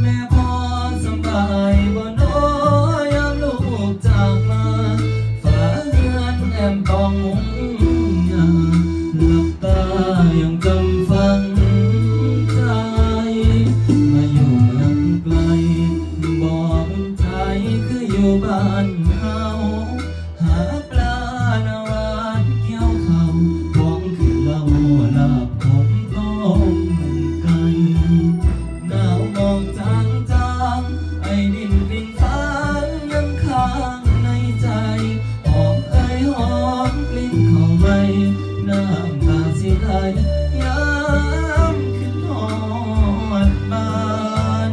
แม่พอสบายบ่น้ยามลูกจากมาฝาเรือนแอมตองมุงหลับตายัง อกจางจางไอ้ดินดินฟ้างยังค้างในใจ หอมเอ้ยหอมกลิ่นเข้าไปน้ำตาสิไหลยามขึ้นหอดบาน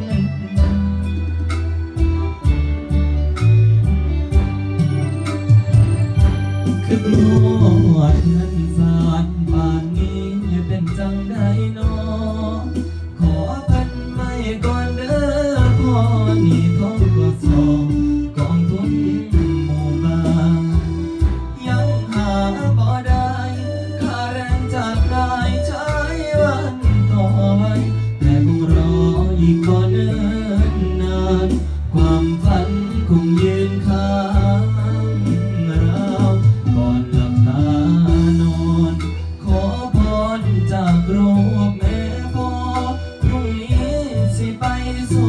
คือหอดเงินสา สิไปสู่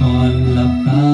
ก่อนหลับตา